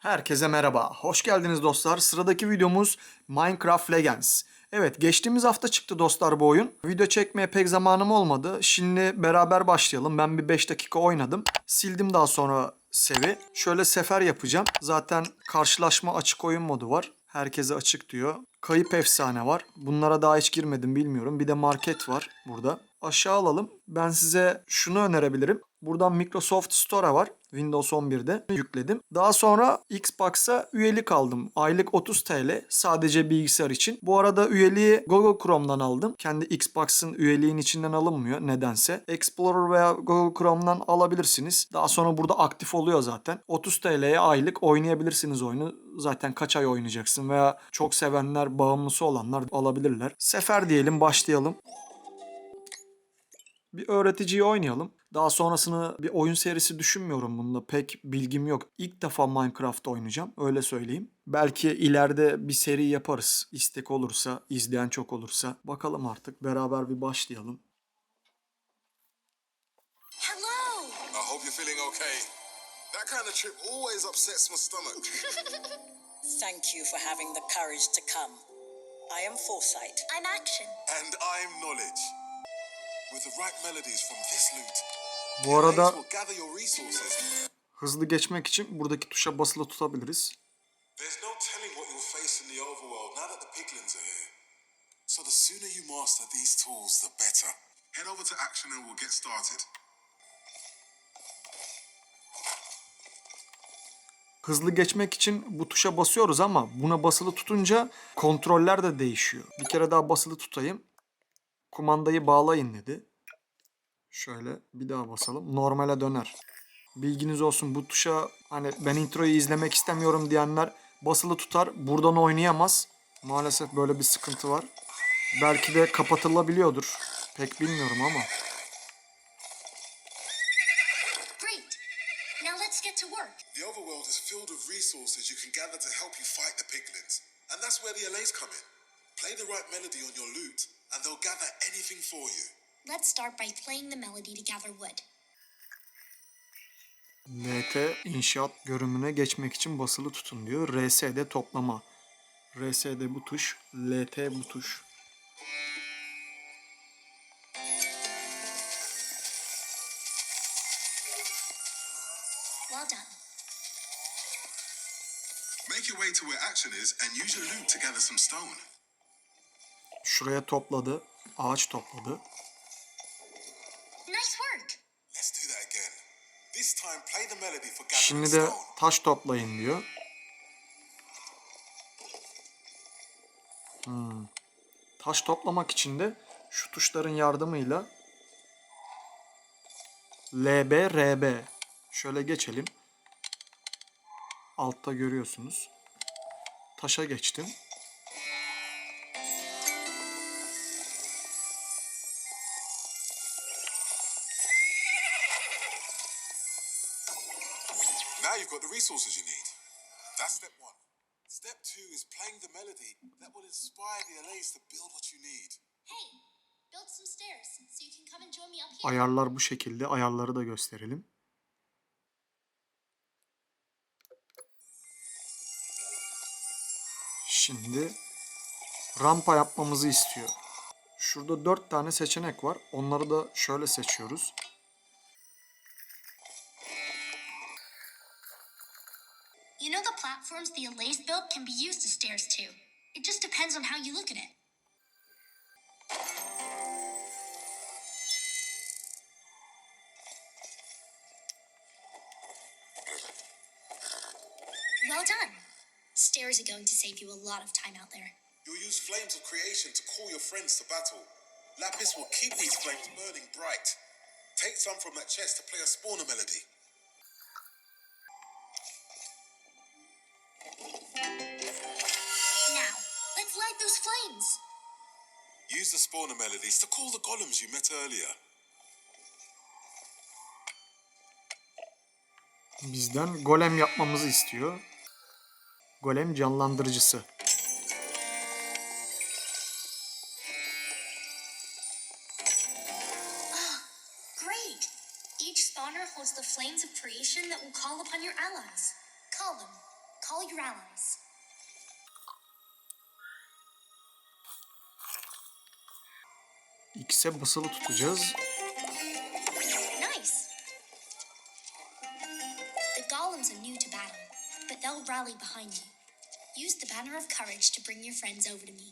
Herkese merhaba. Hoş geldiniz dostlar. Sıradaki videomuz Minecraft Legends. Evet geçtiğimiz hafta çıktı dostlar bu oyun. Video çekmeye pek zamanım olmadı. Şimdi beraber başlayalım. Ben bir 5 dakika oynadım. Sildim daha sonra sevi. Şöyle sefer yapacağım. Zaten karşılaşma açık oyun modu var. Herkese açık diyor. Kayıp efsane var. Bunlara daha hiç girmedim bilmiyorum. Bir de market var burada. Aşağı alalım. Ben size şunu önerebilirim. Buradan Microsoft Store'a var. Windows 11'de yükledim. Daha sonra Xbox'a üyelik aldım. Aylık 30 TL sadece bilgisayar için. Bu arada üyeliği Google Chrome'dan aldım. Kendi Xbox'ın üyeliğin içinden alınmıyor nedense. Explorer veya Google Chrome'dan alabilirsiniz. Daha sonra burada aktif oluyor zaten. 30 TL'ye aylık oynayabilirsiniz oyunu. Zaten kaç ay oynayacaksın veya çok sevenler, bağımlısı olanlar alabilirler. Sefer diyelim başlayalım bir öğreticiyi oynayalım. Daha sonrasını bir oyun serisi düşünmüyorum bunda. Pek bilgim yok. İlk defa Minecraft oynayacağım. Öyle söyleyeyim. Belki ileride bir seri yaparız. İstek olursa, izleyen çok olursa. Bakalım artık. Beraber bir başlayalım. Hello! I hope you're feeling okay. That kind of trip always upsets my stomach. Thank you for having the courage to come. I am Foresight. I'm Action. and I'm knowledge. With the right melodies from this loot, Bu arada hızlı geçmek için buradaki tuşa basılı tutabiliriz. There's no telling what you'll face in the overworld now that the piglins are here. So the sooner you master these tools, the better. Head over to action and we'll get started. Hızlı geçmek için bu tuşa basıyoruz ama buna basılı tutunca kontroller de değişiyor. Bir kere daha basılı tutayım. Kumandayı bağlayın dedi. Şöyle bir daha basalım. Normale döner. Bilginiz olsun bu tuşa hani ben introyu izlemek istemiyorum diyenler basılı tutar. Buradan oynayamaz. Maalesef böyle bir sıkıntı var. Belki de kapatılabiliyordur. Pek bilmiyorum ama. Great. Now let's get to work. The overworld is filled with resources you can gather to help you fight the piglins. And that's where the LAs come in. Play the right melody on your loot, and they'll gather anything for you. Let's start by playing the melody to gather wood. LT inşaat görünümüne geçmek için basılı tutun diyor. RSD toplama. RSD bu tuş. LT bu tuş. Well done. Make your way to where action is and use your loot to gather some stone. Şuraya topladı. Ağaç topladı. Nice work. Let's do that again. This time, play the melody for gathering Şimdi de taş toplayın diyor. Hmm. Taş toplamak için de şu tuşların yardımıyla LB, RB. Şöyle geçelim. Altta görüyorsunuz. Taşa geçtim. Resources you need. That's step one. Step two is playing the melody that will inspire the LAs to build what you need. Hey, build some stairs so you can come and join me up here. Ayarlar bu şekilde. Ayarları da gösterelim. Şimdi rampa yapmamızı istiyor. Şurada dört tane seçenek var. Onları da şöyle seçiyoruz. Platforms the Allays built can be used as stairs too. It just depends on how you look at it. Well done. Stairs are going to save you a lot of time out there. You'll use flames of creation to call your friends to battle. Lapis will keep these flames burning bright. Take some from that chest to play a spawner melody. Now, let's light those flames. Use the spawner melodies to call the golems you met earlier. Bizden golem yapmamızı istiyor. Golem canlandırıcısı. Great! Each spawner holds the flames of creation that will call upon your allies. Call them. Call your allies. X'e basılı tutacağız. Nice. The golems are new to battle, but they'll rally behind you. Use the banner of courage to bring your friends over to me.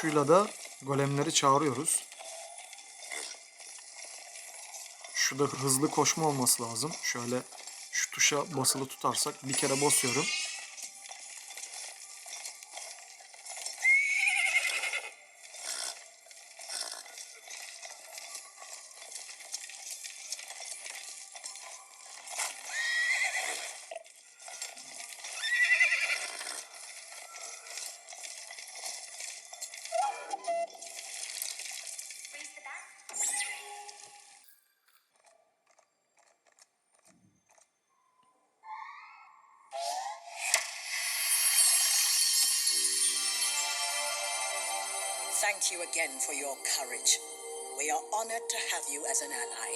X tuşuyla da golemleri çağırıyoruz. Şurada hızlı koşma olması lazım. Şöyle şu tuşa basılı tutarsak bir kere basıyorum. Again for your courage. We are honored to have you as an ally.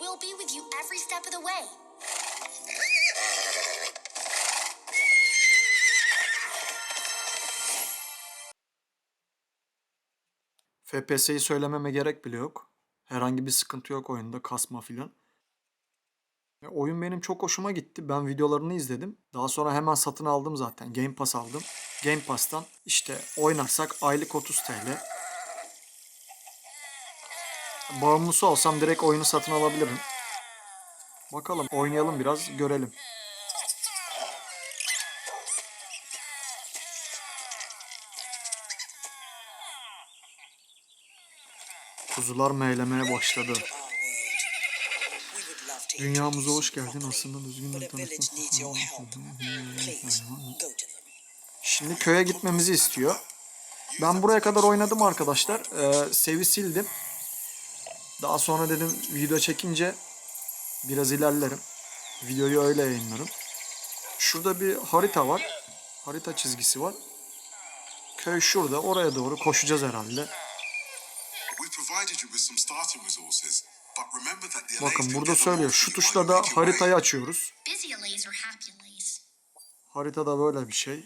We'll be with you every step of the way. FPS'yi söylememe gerek bile yok. Herhangi bir sıkıntı yok oyunda kasma filan. E, oyun benim çok hoşuma gitti. Ben videolarını izledim. Daha sonra hemen satın aldım zaten. Game Pass aldım. Game Pass'tan işte oynarsak aylık 30 TL. Bağımlısı olsam direkt oyunu satın alabilirim. Bakalım oynayalım biraz görelim. Kuzular meylemeye başladı. Dünyamıza hoş geldin. Aslında düzgün bir. Şimdi köye gitmemizi istiyor. Ben buraya kadar oynadım arkadaşlar. Ee, sevi sildim. Daha sonra dedim video çekince biraz ilerlerim. Videoyu öyle yayınlarım. Şurada bir harita var. Harita çizgisi var. Köy şurada. Oraya doğru koşacağız herhalde. Bakın burada söylüyor. Şu tuşla da haritayı açıyoruz. Haritada böyle bir şey.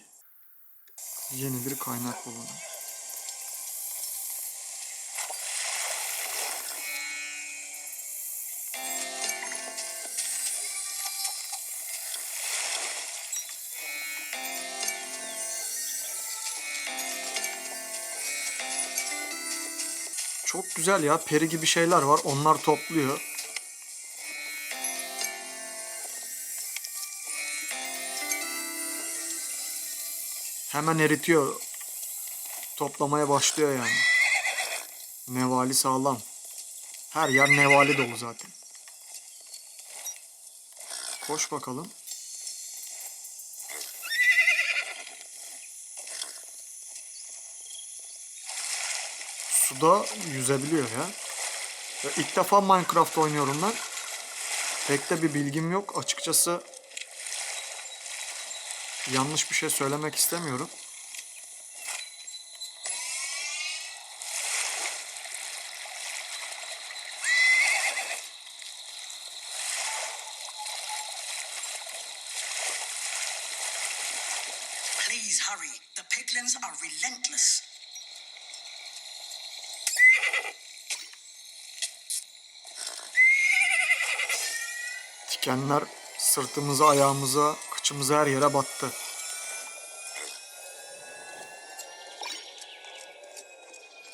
Yeni bir kaynak bulun. Çok güzel ya. Peri gibi şeyler var. Onlar topluyor. Hemen eritiyor. Toplamaya başlıyor yani. Nevali sağlam. Her yer nevali dolu zaten. Koş bakalım. Suda yüzebiliyor ya. ya. İlk defa Minecraft oynuyorum ben. Pek de bir bilgim yok. Açıkçası yanlış bir şey söylemek istemiyorum. Please hurry. The piglins are relentless. Dikenler sırtımıza, ayağımıza, kıçımıza her yere battı.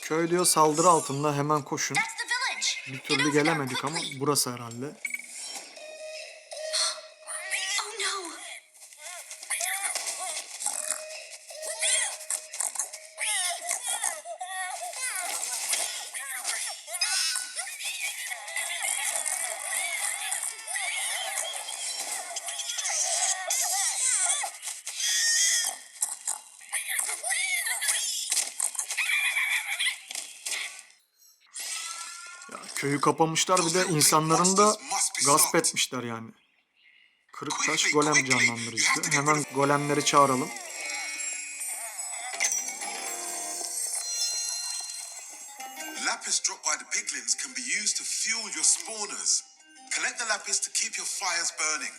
Köy diyor saldırı altında hemen koşun. Bir türlü gelemedik ama burası herhalde. Köyü kapamışlar bir de insanların da gasp etmişler yani. Kırık taş golem canlandırıcısı. Hemen golemleri çağıralım. Lapis dropped by the piglins can be used to fuel your spawners. Collect the lapis to keep your fires burning.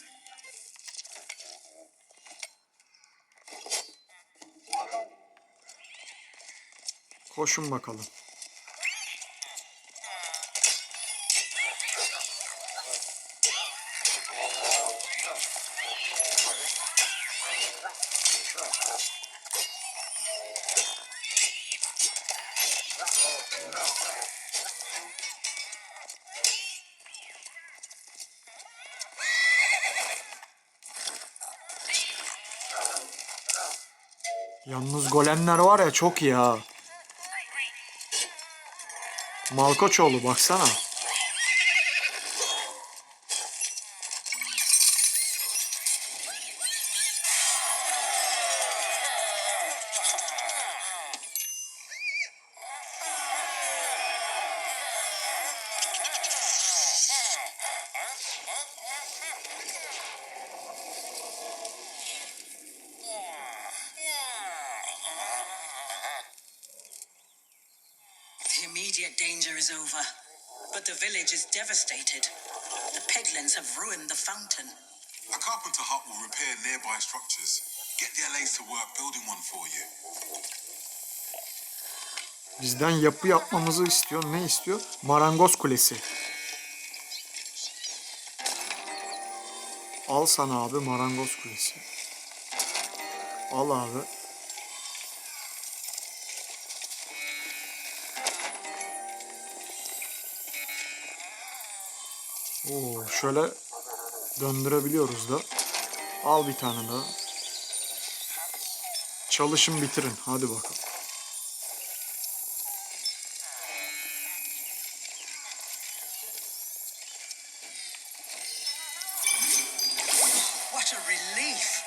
Koşun bakalım. Yalnız golemler var ya çok ha. Malkoçoğlu baksana. İmmediate danger is over, but the village is devastated. The Peglins have ruined the fountain. A carpenter hut will repair nearby structures. Get the LAs to work building one for you. Bizden yapı yapmamızı istiyor. Ne istiyor? Marangoz kulesi. Al sana abi marangoz kulesi. Al abi. Şöyle döndürebiliyoruz da. Al bir tane daha. Çalışın bitirin. Hadi bakalım. What a relief!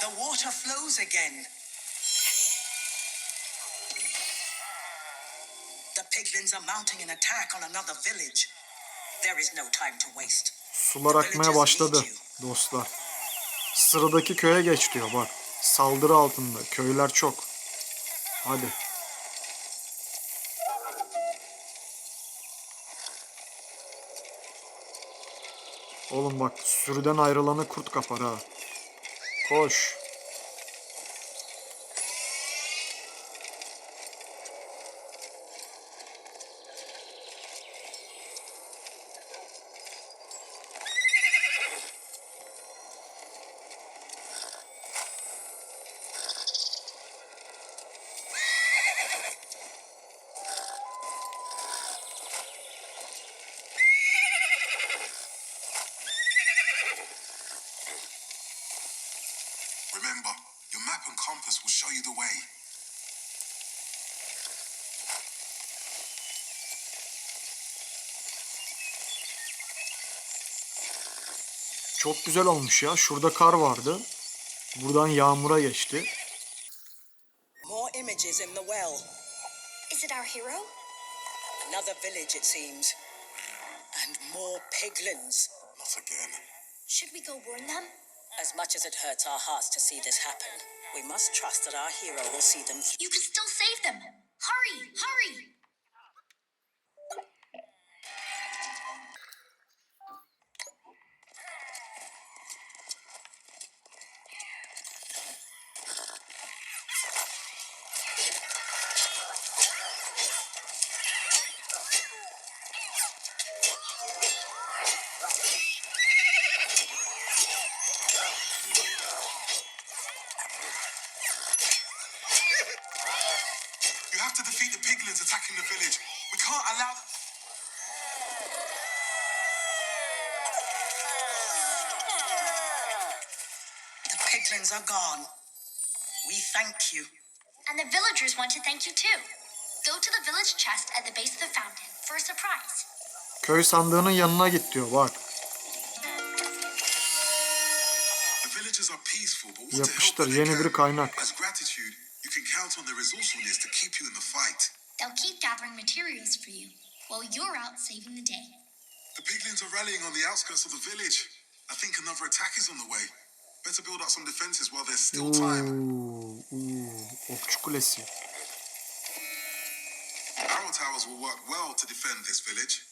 The water flows again. The piglins are mounting an attack on another village. There is no time to waste. Sular akmaya başladı dostlar. Sıradaki köye geç diyor bak. Saldırı altında. Köyler çok. Hadi. Oğlum bak sürüden ayrılanı kurt kapar ha. Koş. Çok güzel olmuş ya. Şurada kar vardı. Buradan yağmura geçti. More images in the well. Is it our hero? Another village, it seems. And more piglins. Not again. Should we go warn them? As much as it hurts our hearts to see this happen, we must trust that our hero will see them. You can still save them. Hurry, hurry! You have to defeat the piglins attacking the village. We can't allow them. The piglins are gone. We thank you. And the villagers want to thank you too. Go to the village chest at the base of the fountain for a surprise. Köy sandığının yanına git diyor bak. Yapıştır yeni bir kaynak. As gratitude, you can count on their resourcefulness to keep you in the fight. They'll keep gathering materials for you. while you're out saving the day. The piglins are rallying on the outskirts of the village. I think another attack is on the way. Better build up some defenses while there's still time. Oo, oo, okçu kulesi. Arrow towers will work well to defend this village.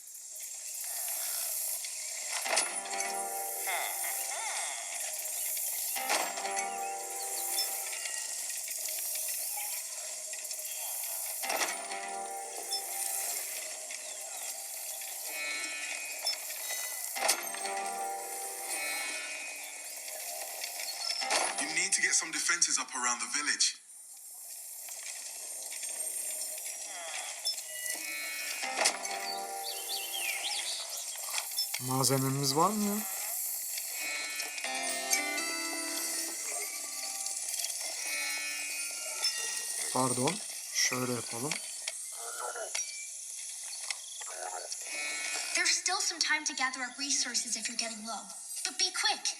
You need to get some defenses up around the village. Malzememiz var mı ya? Pardon. Şöyle yapalım. There's still some time to gather up resources if you're getting low, but be quick.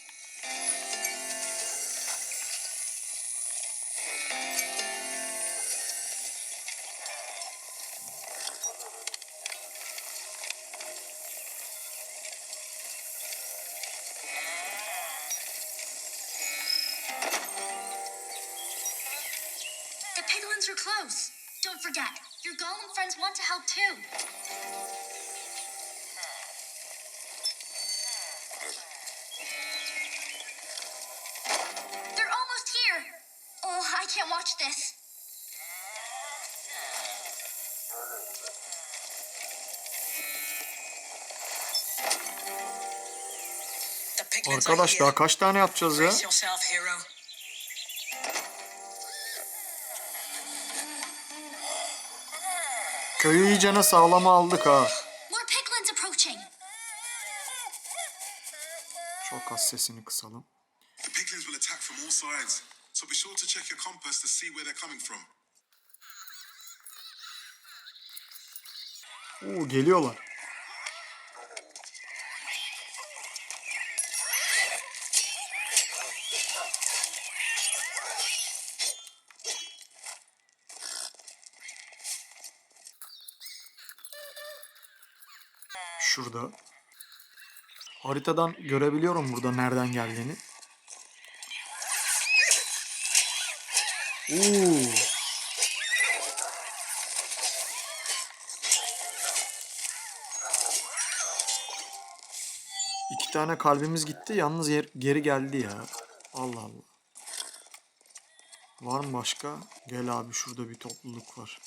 The piglins are close. Don't forget, your golem friends want to help too. They're almost here. Oh, I can't watch this. The piglins are Arkadaş daha kaç tane yapacağız ya? Brace yourself, hero. Köyü iyicene sağlama aldık ha. Çok az sesini kısalım. The piglins Şurada. Haritadan görebiliyorum burada nereden geldiğini. Oo. İki tane kalbimiz gitti. Yalnız yer, geri geldi ya. Allah Allah. Var mı başka? Gel abi şurada bir topluluk var.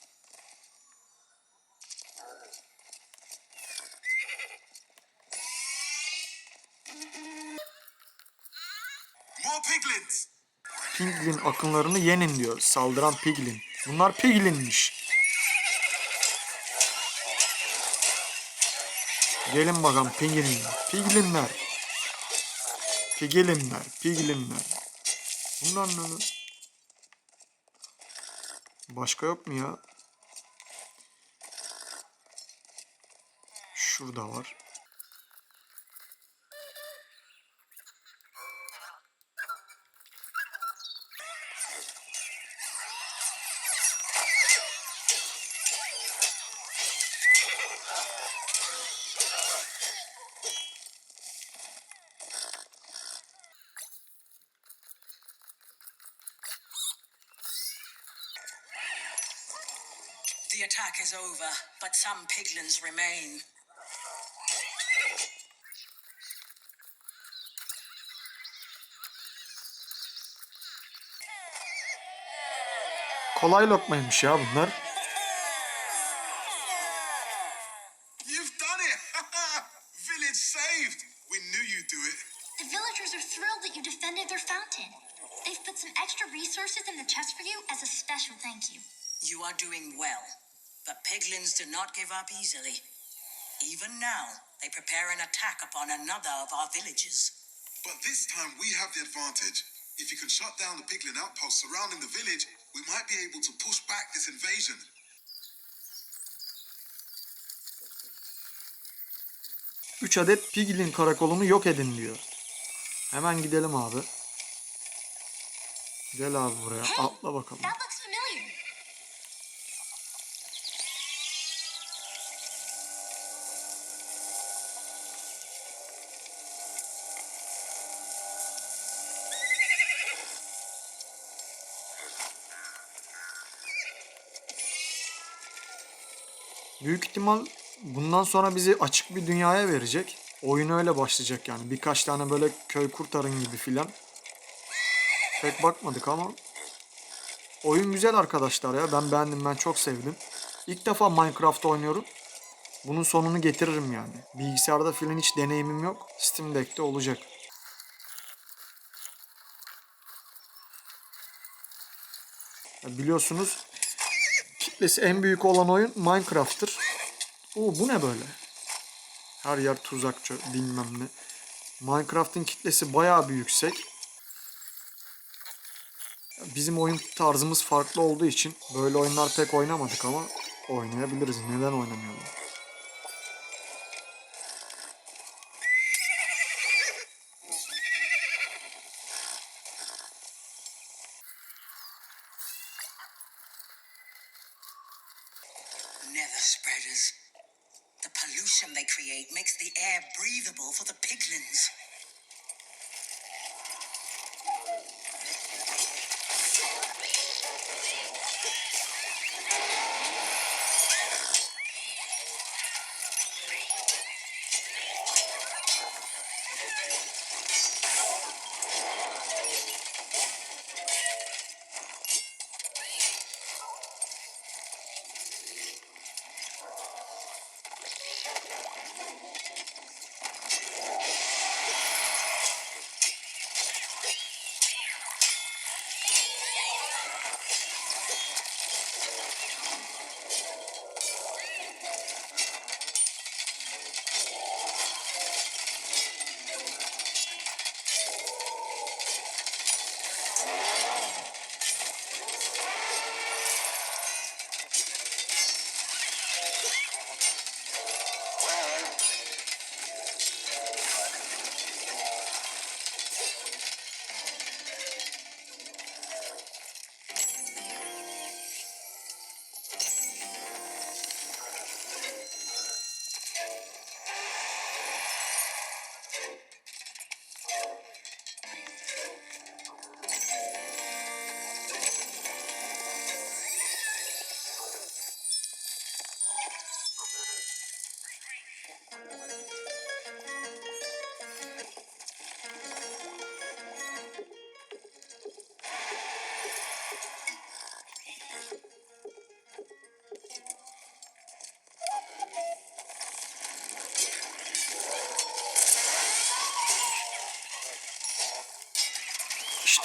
Piglin akınlarını yenin diyor. Saldıran piglin. Bunlar piglinmiş. Gelin bakalım piglinler. Piglinler. Piglinler. Piglinler. Bunlar ne? Başka yok mu ya? Şurada var. Attack is over, but some piglins remain. Kolay lokmaymış ya bunlar. You've done it! Village saved! We knew you'd do it. The villagers are thrilled that you defended their fountain. They've put some extra resources in the chest for you as a special thank you. You are doing well. The piglins do not give up easily. Even now, they prepare an attack upon another of our villages. But this time we have the advantage. If you can shut down the piglin outposts surrounding the village, we might be able to push back this invasion. Üç adet piglin karakolunu yok edin diyor. Hemen gidelim abi. Gel abi buraya. Atla bakalım. Büyük ihtimal bundan sonra bizi açık bir dünyaya verecek. Oyun öyle başlayacak yani. Birkaç tane böyle köy kurtarın gibi filan. Pek bakmadık ama. Oyun güzel arkadaşlar ya. Ben beğendim. Ben çok sevdim. İlk defa Minecraft oynuyorum. Bunun sonunu getiririm yani. Bilgisayarda filan hiç deneyimim yok. Steam Deck'te olacak. Biliyorsunuz kitlesi en büyük olan oyun Minecraft'tır. Oo bu ne böyle? Her yer tuzak çö- bilmem ne. Minecraft'ın kitlesi bayağı bir yüksek. Bizim oyun tarzımız farklı olduğu için böyle oyunlar pek oynamadık ama oynayabiliriz. Neden oynamayalım? The air breathable for the piglins.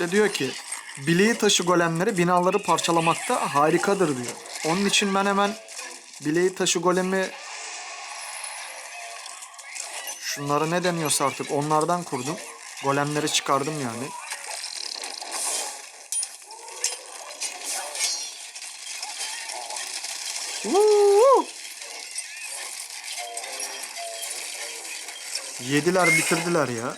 İşte diyor ki bileği taşı golemleri binaları parçalamakta harikadır diyor. Onun için ben hemen bileği taşı golemi şunları ne deniyorsa artık onlardan kurdum. Golemleri çıkardım yani. Woo! Yediler bitirdiler ya.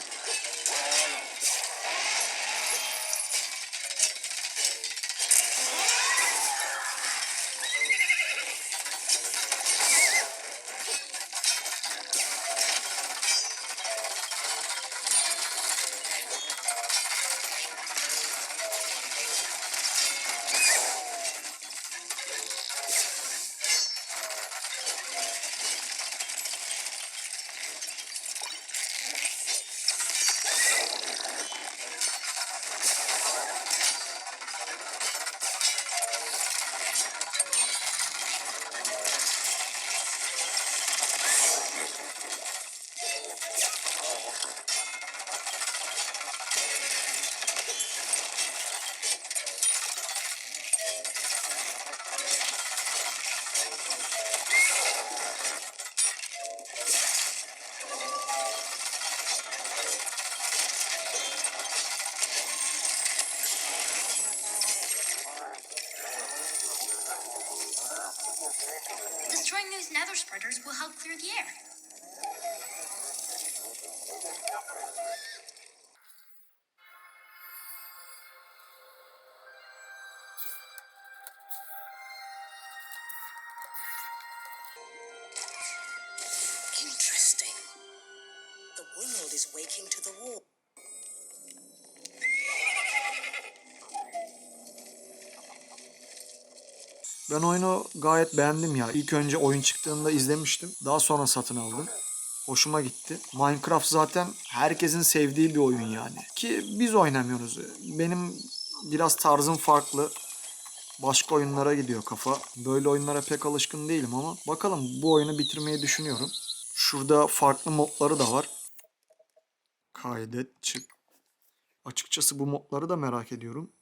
Will help clear the air. Interesting. The world is waking to the war. Ben oyunu gayet beğendim ya. İlk önce oyun çıktığında izlemiştim. Daha sonra satın aldım. Hoşuma gitti. Minecraft zaten herkesin sevdiği bir oyun yani. Ki biz oynamıyoruz. Benim biraz tarzım farklı. Başka oyunlara gidiyor kafa. Böyle oyunlara pek alışkın değilim ama bakalım bu oyunu bitirmeyi düşünüyorum. Şurada farklı modları da var. Kaydet, çık. Açıkçası bu modları da merak ediyorum.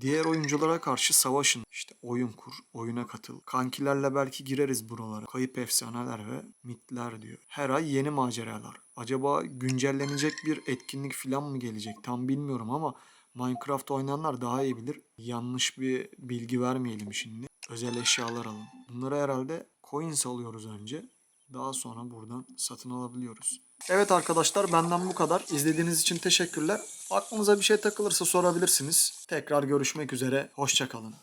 Diğer oyunculara karşı savaşın. İşte oyun kur, oyuna katıl. Kankilerle belki gireriz buralara. Kayıp efsaneler ve mitler diyor. Her ay yeni maceralar. Acaba güncellenecek bir etkinlik falan mı gelecek? Tam bilmiyorum ama Minecraft oynayanlar daha iyi bilir. Yanlış bir bilgi vermeyelim şimdi. Özel eşyalar alın. Bunları herhalde coins alıyoruz önce. Daha sonra buradan satın alabiliyoruz. Evet arkadaşlar benden bu kadar. İzlediğiniz için teşekkürler. Aklınıza bir şey takılırsa sorabilirsiniz. Tekrar görüşmek üzere. Hoşçakalın.